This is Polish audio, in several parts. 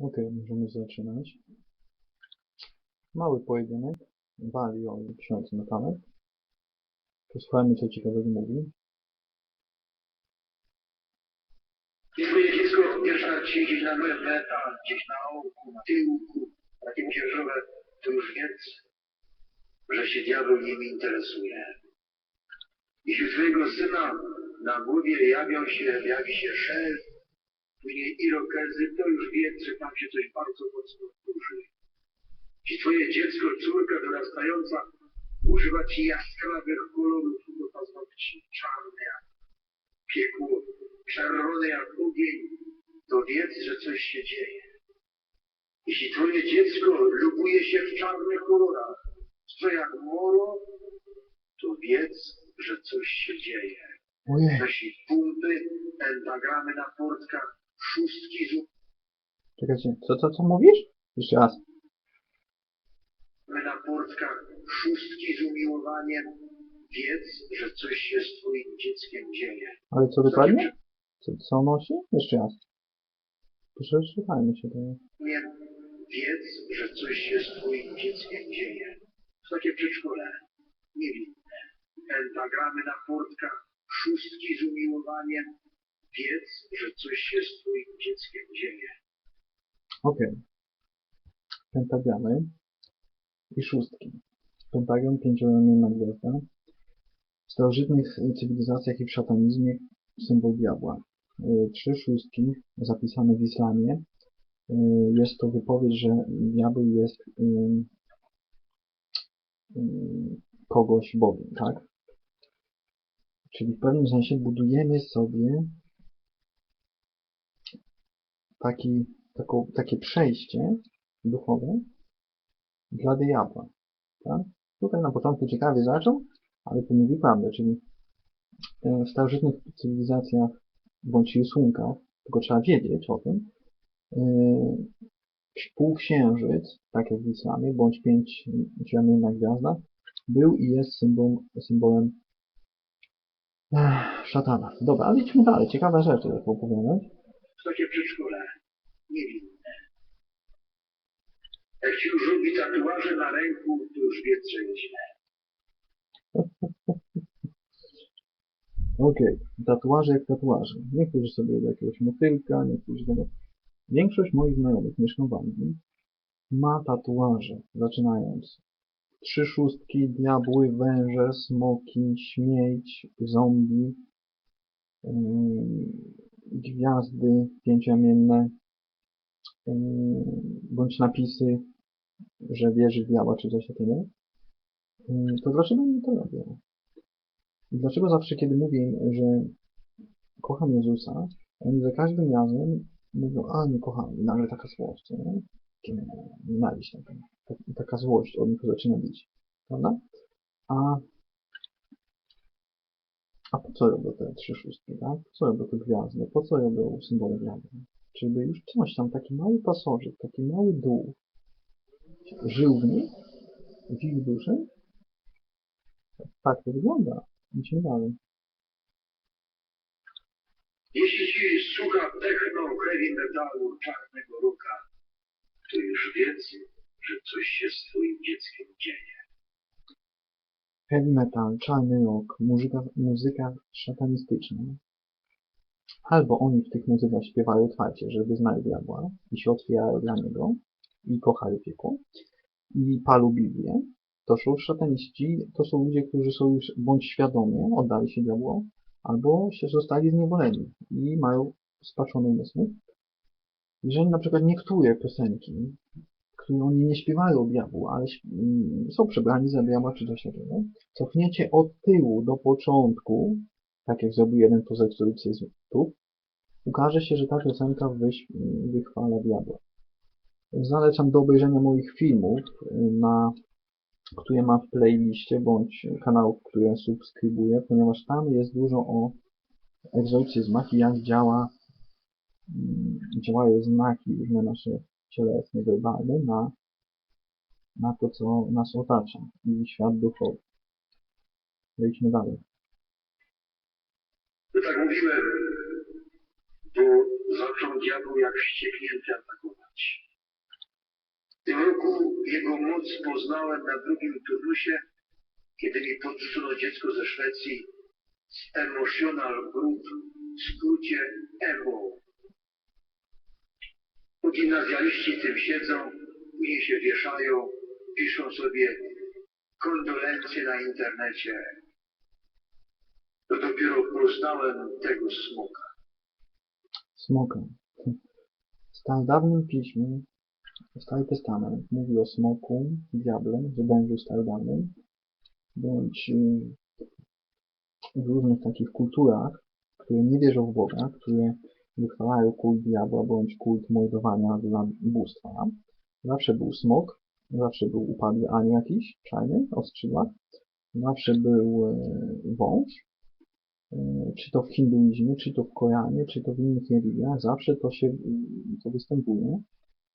Okej, możemy zaczynać. Mały pojedynek. Wali o ksiądz na kamer. Posłuchajmy, co ciekawego mówi. Twoje dziecko pierwszy raz siedzi na meta, gdzieś na oku, na tyłku, takie księżowe, to już wiedz, że się diabeł nim interesuje. Jeśli twojego syna na głowie jawią się, jawi się szel, później irokezy, to już wiedz, że tam się coś bardzo mocno kurzy. Jeśli twoje dziecko, córka dorastająca używa ci jaskrawych kolorów do paznokci, czarny jak piekło, czerwony jak ogień, to wiedz, że coś się dzieje. Jeśli twoje dziecko lubuje się w czarnych kolorach, co jak moro, to wiedz, że coś się dzieje. Ojej, Nosi pumpy, pentagramy na portkach, szóstki z czekajcie, co, co, co mówisz? Jeszcze raz. na portkach, szóstki z umiłowaniem. Wiedz, że się się z twoim dzieckiem dzieje. Ale co dokładnie? Co, co nosi? Jeszcze raz. Proszę, słuchajmy się tego. Nie wiedz, że coś się z twoim dzieckiem dzieje. To takie przedszkole. Niewinne. Pentagramy na portkach, szóstki z umiłowaniem. Wiedz, że coś z twoim dzieckiem dzieje. Okej. Pentagramy i szóstki. Pentagram, pięcioramienna gwiazda. W starożytnych cywilizacjach i w szatanizmie symbol diabła. Y, Trzy szóstki zapisane w islamie. Y, Jest to wypowiedź, że diabeł jest y, kogoś Bogiem, tak? Czyli w pewnym sensie budujemy sobie taki, taką, takie przejście duchowe dla diabła. Tak? Tutaj na początku ciekawie zaczął, ale to mówi prawdę, czyli e, w starożytnych cywilizacjach bądź rysunkach, tylko trzeba wiedzieć o tym, e, półksiężyc, tak jak w islamie, bądź pięcioramienna gwiazda, był i jest symbol, symbolem ech, szatana. Dobra, ale idźmy dalej. Ciekawe rzeczy, jak opowiadać. Takie przedszkole. Niewinne. Jak ci już robi tatuaże na ręku, to już wiedz, że źle. Okej, tatuaże jak tatuaże. Niektórzy sobie robią jakiegoś motylka, niektórzy tego. Większość moich znajomych mieszkam w Anglii ma tatuaże, zaczynając trzy szóstki, diabły, węże, smoki, śmieć, zombie, yy, gwiazdy pięcioramienne, yy, bądź napisy, że wierzy w diabła czy coś takiego. To dlaczego oni to robią? Dlaczego zawsze, kiedy mówię im, że kocham Jezusa, oni za każdym razem mówią, a nie kocham, i nagle taka złość, nie? Nienawiść taka, ta- taka złość od nich zaczyna bić, prawda? A, a po co robią te trzy szóstki, tak? Po co robią te gwiazdy? Po co robią symbole gwiazdy? Żeby już coś tam, taki mały pasożyt, taki mały dół żył w nich, w ich duszy? Tak to wygląda. Idźmy dalej. Jeśli słucha techno, heavy metalu, czarnego rocka, to już wiedz, że coś się z twoim dzieckiem dzieje. heavy metal, czarny rock, muzyka, muzyka szatanistyczna. Albo oni w tych muzykach śpiewają otwarcie, że wyznają diabła i się otwierają dla niego i kochają piekło i palą Biblię. To są szataniści, to są ludzie, którzy są już bądź świadomie oddali się diabłu, albo się zostali zniewoleni i mają spaczone umysły. Jeżeli na przykład niektóre piosenki, które oni nie śpiewają o diabłu, ale mm, są przebrani za diabła czy coś takiego, cofniecie od tyłu do początku, tak jak zrobił jeden z egzorcyzmów, ukaże się, że ta piosenka wychwala diabła. Zalecam do obejrzenia moich filmów, na, które mam w playliście, bądź kanałów, które subskrybuję, ponieważ tam jest dużo o egzorcyzmach i jak działa, mm, działają znaki różne nasze cielesne, werbalne na, na to, co nas otacza i świat duchowy. Wejdźmy dalej. To tak zaczął diabeł jak wścieknięty atakować. tym roku jego moc poznałem na drugim turnusie, kiedy mi podrzucono dziecko ze Szwecji z Emotional Group, w skrócie EMO. Gimnazjaliści tym siedzą, później się wieszają, piszą sobie kondolencje na internecie. To dopiero poznałem tego smoka. Smoka. Starodawnym piśmie Stary Testament. Mówi o smoku, diable, wężu starodawnym, bądź y, w różnych takich kulturach, które nie wierzą w Boga, które wychwalają kult diabła bądź kult mordowania dla bóstwa. Zawsze był smok, zawsze był upadły anioł jakiś, czarny, o skrzydłach, zawsze był e, wąż, czy to w hinduizmie, czy to w Koranie, czy to w innych religiach, zawsze to się to występuje.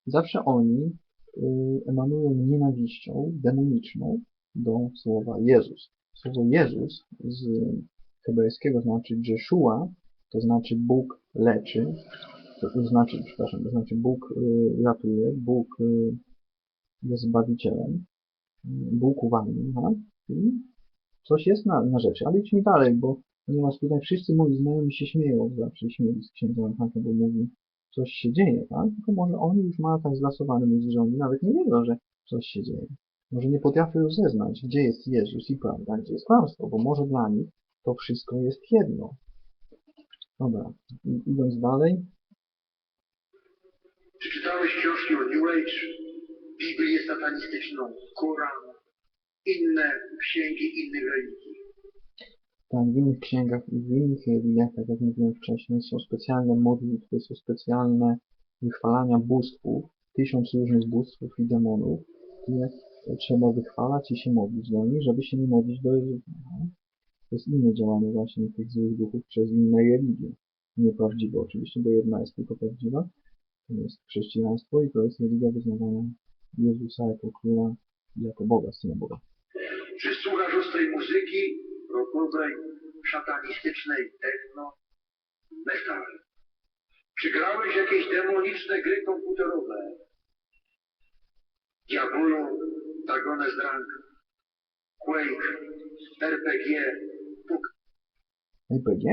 Zawsze oni y, emanują nienawiścią demoniczną do słowa Jezus. Słowo Jezus z hebrajskiego znaczy Jeszua, to znaczy Bóg leczy, to, znaczy, przepraszam, to znaczy Bóg y, ratuje, Bóg jest Zbawicielem, Bóg uwalnia, tak? I coś jest na, na rzeczy. Ale idźmy dalej, bo ponieważ tutaj wszyscy moi znajomi się śmieją, zawsze śmieją z księdza Franka, bo mówi, coś się dzieje, tak? Tylko może oni już mają tak zlasowany mózg, że nawet nie wiedzą, że coś się dzieje. Może nie potrafią rozeznać, gdzie jest Jezus i prawda, gdzie jest kłamstwo, bo może dla nich to wszystko jest jedno. Dobra, idąc dalej, Czy czytałeś książki o New Age, Biblię satanistyczną, Koran, inne księgi innych religii? Tak, w innych księgach i w innych religiach, tak jak mówiłem wcześniej, są specjalne modlitwy, są specjalne wychwalania bóstwów, tysiąc różnych bóstwów i demonów, które trzeba wychwalać i się modlić do nich, żeby się nie modlić do Jezusa. To jest inne działanie właśnie tych złych duchów przez inne religie. Nieprawdziwe oczywiście, bo jedna jest tylko prawdziwa, to jest chrześcijaństwo i to jest religia wyznawania Jezusa jako króla i jako Boga, Syna Boga. Czy słuchasz ostrej muzyki, rockowej, szatanistycznej, techno, metal? Czy grałeś jakieś demoniczne gry komputerowe? Diabolo, Dagones Drunk, Quake, RPG, Puk. RPG?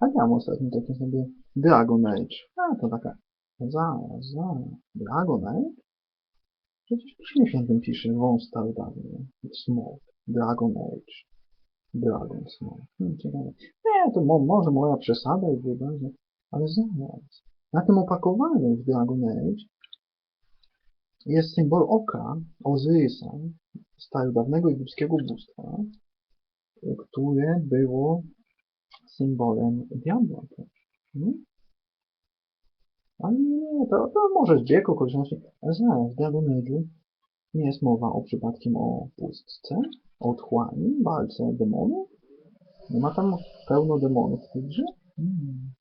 A ja ostatnio takie sobie Dragon Age. A, to taka... Zaraz, zaraz. Dragon Age? Przecież w Piśmie Świętym pisze wąs starodawny. Smoke. Dragon Age. Dragon Smoke. Hmm, ciekawe. Nie, to mo może moja przesada i wyobraźnia, ale zaraz. Na tym opakowaniu w Dragon Age jest symbol oka Ozyrysa, starodawnego egipskiego bóstwa, które było symbolem diabła. Hmm? Ale nie, to, to może zbieg okoliczności. Zaraz, w Dragon Age'u nie jest mowa o przypadkiem o pustce, otchłani, walce demonów. Nie ma tam pełno demonów w tej grze? Hmm.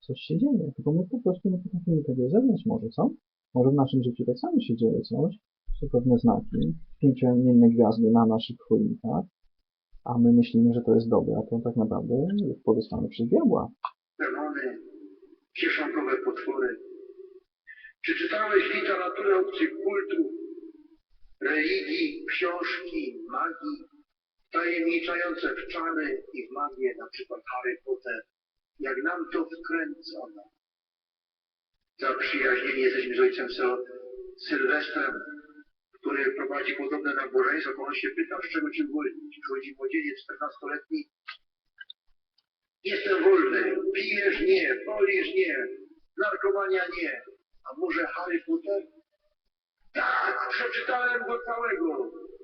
Coś się dzieje, tylko my po prostu nie potrafimy tego zewnątrz może, co? Może w naszym życiu tak samo się dzieje coś, są pewne znaki, pięcioimienne gwiazdy na naszych choinkach, a my myślimy, że to jest dobre, a to tak naprawdę jest podesłane przez diabła. demony, kieszonkowe potwory. Czy czytałeś literaturę obcych kultów, religii, książki, magii, tajemniczające w czary i w magię, na przykład Harry Potter, jak nam to wkręcono? Zaprzyjaźnieni jesteśmy z ojcem Syl- Sylwestrem, który prowadzi podobne nabożeństwo, to on się pyta, z czego cię uwolnić? Przychodzi młodzieniec 14-letni, Jestem wolny. Pijesz nie, polisz nie, narkomania nie. A może Harry Potter? Tak, przeczytałem go całego.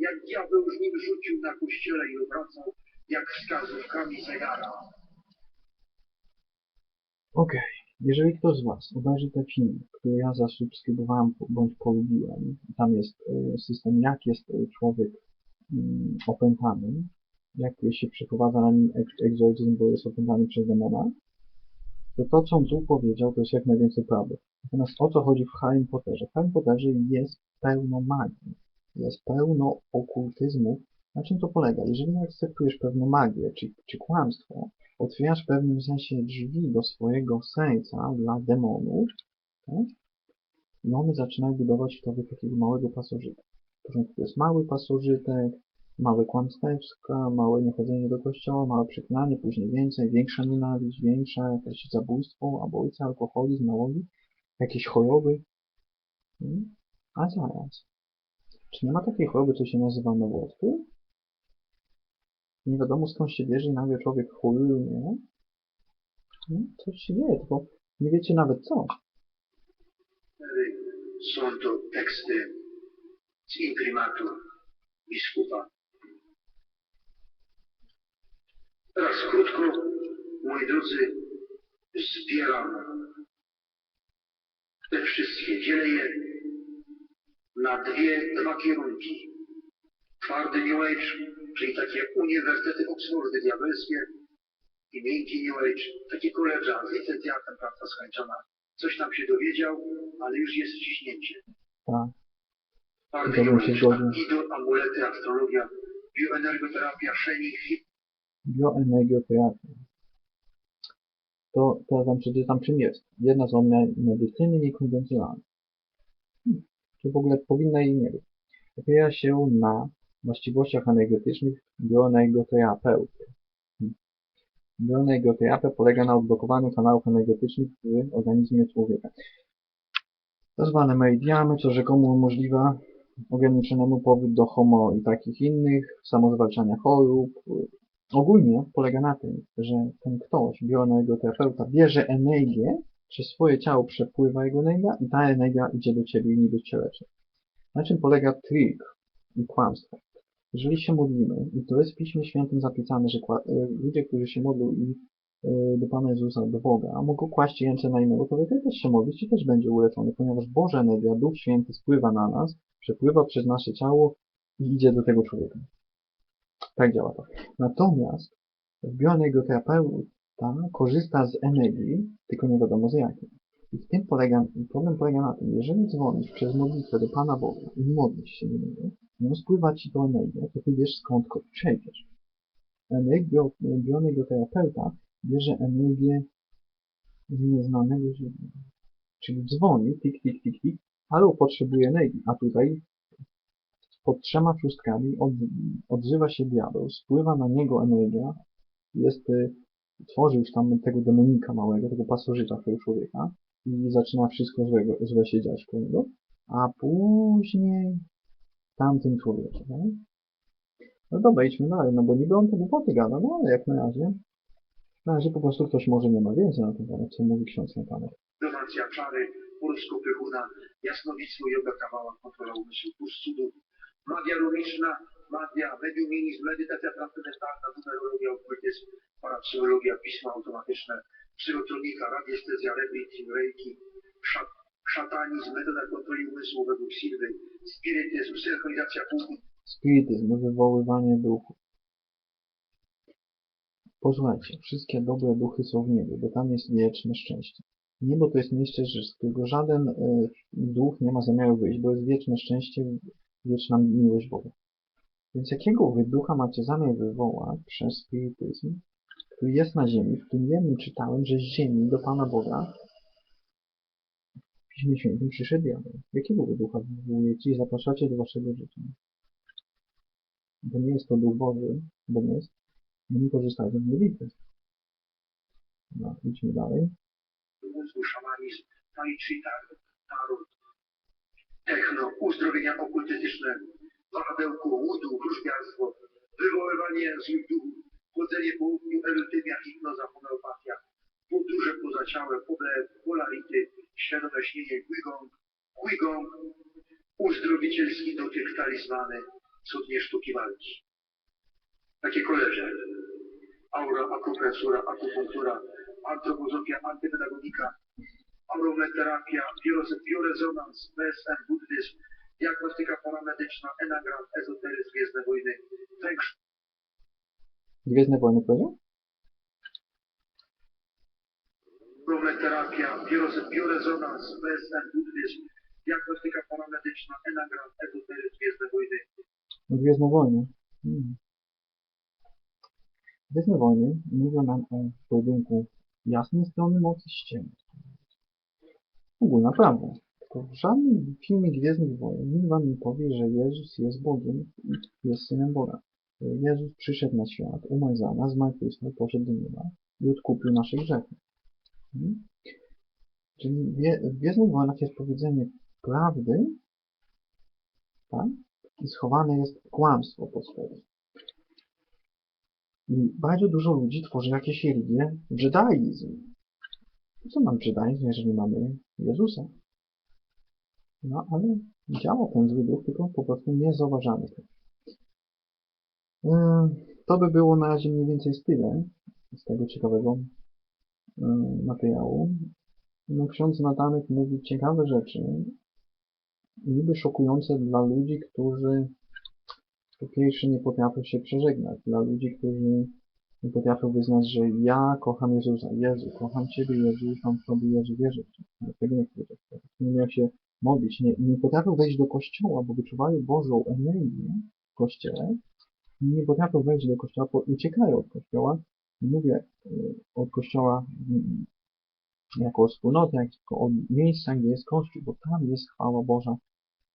Jak diabeł z nim rzucił na kościele i obracał, jak wskazówkami zegara. Okej, jeżeli ktoś z Was obejrzy te filmy, które ja zasubskrybowałem bądź polubiłem, tam jest e, system, jak jest e, człowiek mm, opętany, jak się przeprowadza na nim egz- egzorcyzm, bo jest opętany przez demona, to to, co on tu powiedział, to jest jak najwięcej prawdy. Natomiast o co chodzi w Harry Potterze? W Harry Potterze jest pełno magii, jest pełno okultyzmu. Na czym to polega? Jeżeli akceptujesz pewną magię, czy, czy kłamstwo, otwierasz w pewnym sensie drzwi do swojego serca dla demonów, tak? I one zaczynają budować w tobie takiego małego pasożyta. W to jest mały pasożytek, małe kłamstewska, małe niechodzenie do kościoła, małe przeklinanie, później więcej, większa nienawiść, większa jakieś zabójstwo, abolicja, alkoholizm, nałogi, jakieś choroby. Hmm? A zaraz. Czy nie ma takiej choroby, co się nazywa nowotwór? Nie wiadomo skąd się bierze i nagle człowiek choruje. Hmm? Coś się dzieje, tylko nie wiecie nawet co. Są to teksty z imprimatu biskupa. Teraz krótko, moi drodzy, zbieram te wszystkie, dzielę je na dwie, dwa kierunki. Twardy New Age, czyli takie uniwersytety Oxfordy diabelskie i miękki New Age, takie koledża z licencjatem, praca skończona. Coś tam się dowiedział, ale już jest ciśnięcie. Tak. Twardy New Age, zgodził. idol, amulety, astrologia, bioenergoterapia, szenik, hip, Bioenergioterapia. To teraz wam przeczytam czym jest. Jedna z medycyny niekonwencjonalnej. Hmm. Czy w ogóle powinna jej nie być. Opiera się na właściwościach energetycznych bioenergoterapeuty. Hmm. Bioenergoterapia polega na odblokowaniu kanałów energetycznych w organizmie człowieka. Tak zwane meridiany, co rzekomo umożliwia ograniczonemu powód do homo i takich innych, samozwalczania chorób, ogólnie polega na tym, że ten ktoś, bioenergoterapeuta, bierze energię, przez swoje ciało przepływa jego energia i ta energia idzie do ciebie i niby cię leczy. Na czym polega trik i kłamstwo? Jeżeli się modlimy, i to jest w Piśmie Świętym zapisane, że e, ludzie, którzy się modlą i e, do Pana Jezusa, do Boga, mogą kłaść ręce na innego człowieka i też się modlić i też będzie uleczony, ponieważ Boża energia, Duch Święty spływa na nas, przepływa przez nasze ciało i idzie do tego człowieka. Tak działa to. Natomiast bioenergoterapeuta korzysta z energii, tylko nie wiadomo z jakiej. I w tym polega, problem polega na tym, jeżeli dzwonisz przez modlitwę do Pana Boga i modlisz się do Niego, on spływa Ci tą energię, to Ty wiesz skąd go czerpiesz. Energio, bioenergoterapeuta bierze energię z nieznanego źródła. Czyli dzwoni, tik, tik, tik, tik, ale potrzebuje energii, a tutaj pod trzema szóstkami od, odzywa się diabeł, spływa na niego energia, jest, y, tworzy już tam tego demonika małego, tego pasożyta tego człowieka i zaczyna wszystko złego, złe się dziać koło niego, a później tamtym człowiekiem, tak? No dobra, idźmy dalej, no bo niby on to głupoty gada, no ale jak na razie, na razie po prostu ktoś może nie ma wiedzy na ten temat, co mówi ksiądz na temat. czary, horoskopy Huna, jasnowictwo, yoga, kawała, kontrola umysłu, kurs cudów, magia rumiczna, magia, mediumizm, medytacja transcendentalna, numerologia, okultyzm, parapsychologia, pisma automatyczne, psychotronika, radiestezja, rebreathing, reiki, szat, szatanizm, metoda kontroli umysłu według Silwy, spirytyzm, synchronizacja płci, Spirytyzm, wywoływanie duchów. Posłuchajcie, wszystkie dobre duchy są w niebie, bo tam jest wieczne szczęście. Niebo to jest miejsce, z którego żaden e, duch nie ma zamiaru wyjść, bo jest wieczne szczęście, wieczna miłość Boga. Więc jakiego wy ducha macie zamiar wywołać przez spirytyzm, który jest na ziemi, w którym jednym czytałem, że z ziemi do Pana Boga w Piśmie Świętym przyszedł diabeł. Jakiego wy ducha wywołujecie i zapraszacie do waszego życia? Bo nie jest to Duch Boży, bo nie jest. Nie korzystajcie z modlitwy. No, idźmy dalej. tarot, techno, uzdrowienia okultystyczne, wahadełko, łudu, wróżbiarstwo, wywoływanie złych duchów, chodzenie po ogniu, elutymia, hipnoza, homeopatia, podróże poza ciałem, polarity, świadome śnienie, Qigong, Qigong, uzdrowicielski dotyk, talizmany, cudnie sztuki walki. Takie koleże. Aura, akupresura, akupunktura, antropozofia, antypedagogika, aromaterapia, bioroz- biorezonans, BSM, buddyzm, diagnostyka paramedyczna, enagram, ezoteryzm, gwiezdne wojny, feng Gwiezdne wojny powiedział? aromaterapia, bioroz- biorezonans, BSM, buddyzm, diagnostyka paramedyczna, enagram, ezoteryzm, gwiezdne wojny, Gwiezdne wojny. Hmm. Gwiezdne wojny mówią nam o pojedynku jasnej strony mocy z ciemnej. Ogólna prawda. To w żadnym filmie Gwiezdnych Wojen nikt wam nie powie, że Jezus jest Bogiem i jest Synem Boga. Jezus przyszedł na świat, umarł za nas, zmartwychwstał, poszedł do nieba i odkupił nasze grzechy. Mhm. Czyli w Gwie- w Gwiezdnych Wojnach jest powiedzenie prawdy, tak? I schowane jest kłamstwo po swojemu. I bardzo dużo ludzi tworzy jakieś religie, judaizm. Co nam judaizm, jeżeli mamy Jezusa? No, ale działa ten zły duch, tylko po prostu nie zauważamy tego. Yy, To by było na razie mniej więcej z tyle z tego ciekawego yy, materiału. No, ksiądz Natanek mówi ciekawe rzeczy, niby szokujące dla ludzi, którzy po pierwsze nie potrafią się przeżegnać, dla ludzi, którzy nie potrafią wyznać, że ja kocham Jezusa, Jezu, kocham Ciebie, Jezu, ufam Tobie, Jezu, wierzę w Ciebie. Tego nie potrafią. Nie jak się modlić, nie, nie potrafią wejść do kościoła, bo wyczuwają Bożą energię w kościele, nie potrafią wejść do kościoła, bo uciekają od kościoła. Mówię y, od kościoła mm, jako wspólnoty, jak tylko od miejsca, gdzie jest kościół, bo tam jest chwała Boża,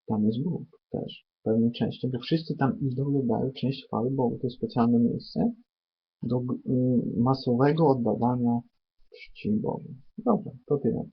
tam jest Bóg też w pewnej części, bo wszyscy tam idą i oddają część chwały Bogu. To jest specjalne miejsce do y, masowego oddawania czci Bogu. Dobra, to tyle.